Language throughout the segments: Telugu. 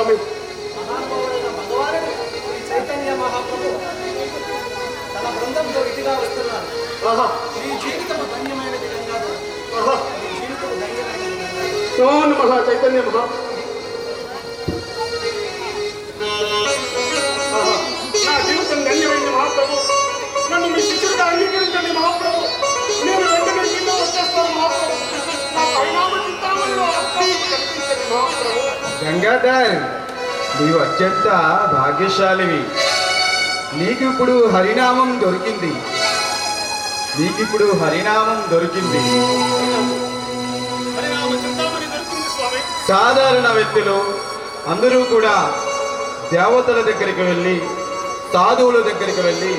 స్వామి. చైతన్య మహాప్రభు తన బృందంతో ఇటుగా వస్తున్నారు. ఈ జీవితం ఆహా. ఈ జీవితం మహా చైతన్య మహా. గంగాధర్ నీవు అత్యంత భాగ్యశాలివి. నీకు ఇప్పుడు హరినామం దొరికింది. నీకిప్పుడు హరినామం దొరికింది. సాధారణ వ్యక్తులు అందరూ కూడా దేవతల దగ్గరికి వెళ్ళి సాధువుల దగ్గరికి వెళ్ళి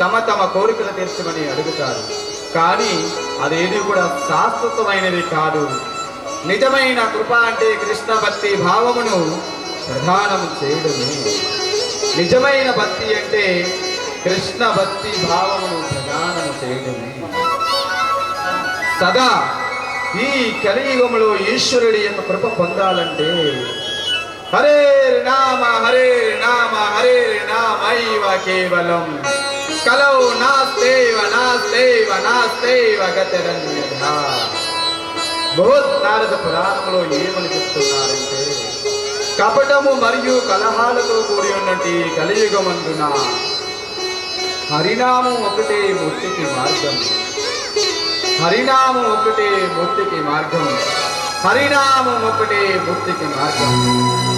తమ తమ కోరికలు తీర్చమని అడుగుతారు. కానీ అదేది కూడా శాశ్వతమైనది కాదు. నిజమైన కృప అంటే కృష్ణ భక్తి భావమును ప్రధానం చేయడమే. నిజమైన భక్తి అంటే కృష్ణ భక్తి భావమును ప్రధానం చేయడమే. సదా ఈ కలియుగంలో ఈశ్వరుడి యొక్క కృప పొందాలంటే హరే నామ హరే నామ హరే నామైవ కేవలం. కలౌ నాస్తేవ నాస్తేవ నాస్తేవ గతిరన్యథా. బృహత్ నారద పురాణంలో ఏమని చెప్తున్నారంటే కపటము మరియు కలహాలతో కూడి ఉన్నటి కలియుగమందున హరినామం ఒకటే ముక్తికి మార్గం. హరినామం ఒకటే ముక్తికి మార్గం. హరినామం ఒకటే ముక్తికి మార్గం.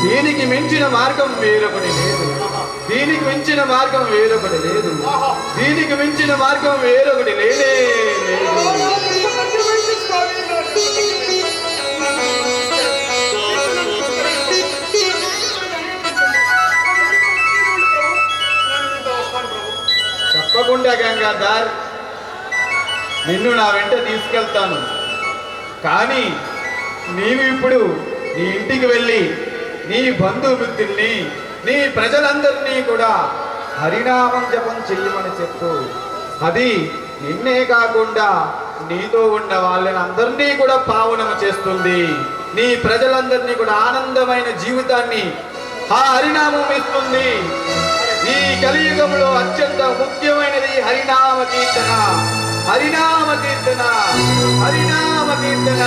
దీనికి మించిన మార్గం వేరొకటి లేదు. దీనికి మించిన మార్గం వేరొకటి లేదు. దీనికి మించిన మార్గం వేరొకటి లేనే లేదు. తప్పకుండా గంగాధర్ నిన్ను నా వెంట తీసుకెళ్తాను. కానీ నీవు ఇప్పుడు నీ ఇంటికి వెళ్ళి నీ బంధుమిత్రుల్ని నీ ప్రజలందరినీ కూడా హరినామం జపం చెయ్యమని చెప్పు. అది నిన్నే కాకుండా నీతో ఉన్న వాళ్ళని అందరినీ కూడా పావనము చేస్తుంది. నీ ప్రజలందరినీ కూడా ఆనందమైన జీవితాన్ని ఆ హరినామం ఇస్తుంది. ఈ కలియుగంలో అత్యంత ముఖ్యమైనది హరినామ కీర్తన. హరినామ కీర్తన. హరినామ కీర్తన.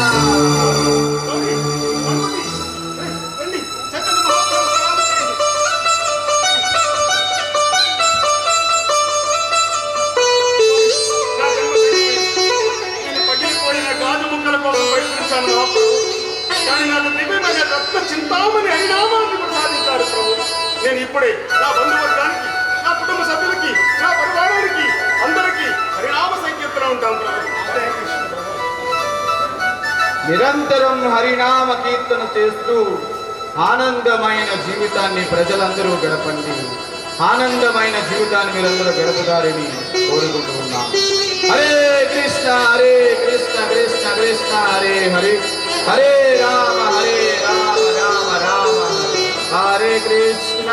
చింతామని హరినామాన్ని ప్రసాదించారు నేను ఇప్పుడే నా బంధువు ఉంటాం నిరంతరం హరినామ కీర్తన చేస్తూ ఆనందమైన జీవితాన్ని ప్రజలందరూ గడపండి. ఆనందమైన జీవితాన్ని మీరందరూ గడుపుతారని కోరుకుంటూ ఉన్నాం హరే కృష్ణ హరే కృష్ణ కృష్ణ కృష్ణ హరే హరే. హరే రామ హరే రామ రామ రామ హరే కృష్ణ.